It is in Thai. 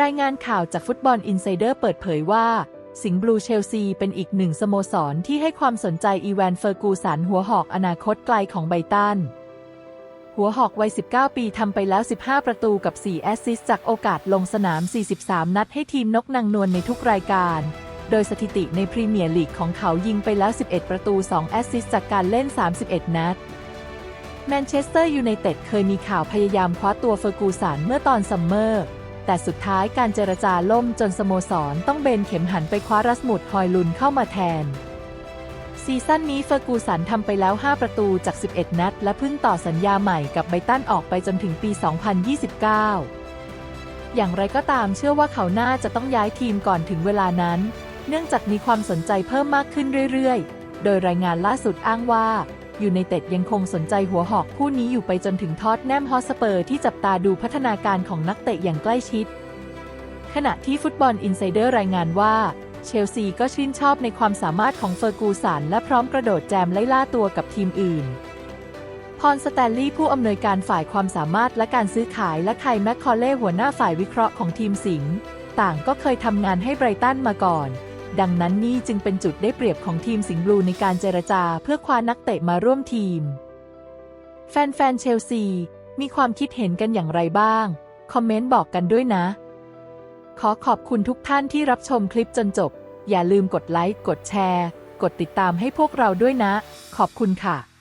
รายงานข่าวจากฟุตบอลอินไซเดอร์เปิดเผยว่า สิงห์บลูเชลซีเป็นอีกหนึ่งสโมสรที่ให้ความสนใจอีแวนเฟอร์กูสันหัวหอกอนาคตไกลของไบตัน หัวหอกวัย 19 ปีทำไปแล้ว 15 ประตูกับ 4 แอสซิสต์จากโอกาสลงสนาม 43 นัดให้ทีมนกนางนวลในทุกรายการ โดยสถิติในพรีเมียร์ลีกของเขายิงไปแล้ว 11 ประตู 2 แอสซิสต์จากการเล่น 31 นัดแมนเชสเตอร์ยูไนเต็ดเคยมีข่าวพยายามคว้าตัวเฟอร์กูสันเมื่อตอนซัมเมอร์ แต่สุดท้ายการเจรจาล่มจนสโมสรต้องเบนเข็มหันไปคว้ารัสมุดฮอยลุนเข้ามาแทน ซีซั่นนี้เฟอร์กูสันทำไปแล้ว 5 ประตูจาก 11 นัด และเพิ่งต่อสัญญาใหม่กับไบตันออกไปจนถึงปี 2029 อย่างไรก็ตามเชื่อว่าเขาน่าจะต้องย้ายทีมก่อนถึงเวลานั้น เนื่องจากมีความสนใจเพิ่มมากขึ้นเรื่อยๆ โดยรายงานล่าสุดอ้างว่า ยูไนเต็ดยังคงสนใจหัวหอกผู้นี้อยู่ไปจนถึงทอตแนมฮอสเปอร์ที่จับตาดูพัฒนาการของนักเตะอย่างใกล้ชิด ขณะที่ฟุตบอลอินไซเดอร์รายงานว่า เชลซีก็ชื่นชอบในความสามารถของเฟอร์กูสันและพร้อมกระโดดแจมไล่ล่าตัวกับทีมอื่น พรสแตนลีย์ผู้อำนวยการฝ่ายความสามารถและการซื้อขายและไคลแมคคอเล่หัวหน้าฝ่ายวิเคราะห์ของทีมสิงห์ต่างก็เคยทำงานให้ไบรตันมาก่อน ดังนั้นนี่จึงเป็นจุดได้เปรียบของทีมสิงห์บลูในการเจรจาเพื่อคว้านักเตะมาร่วมทีม แฟนๆเชลซี มีความคิดเห็นกันอย่างไรบ้าง คอมเมนต์บอกกันด้วยนะ ขอขอบคุณทุกท่านที่รับชมคลิปจนจบ อย่าลืมกดไลค์ กดแชร์ กดติดตามให้พวกเราด้วยนะ ขอบคุณค่ะ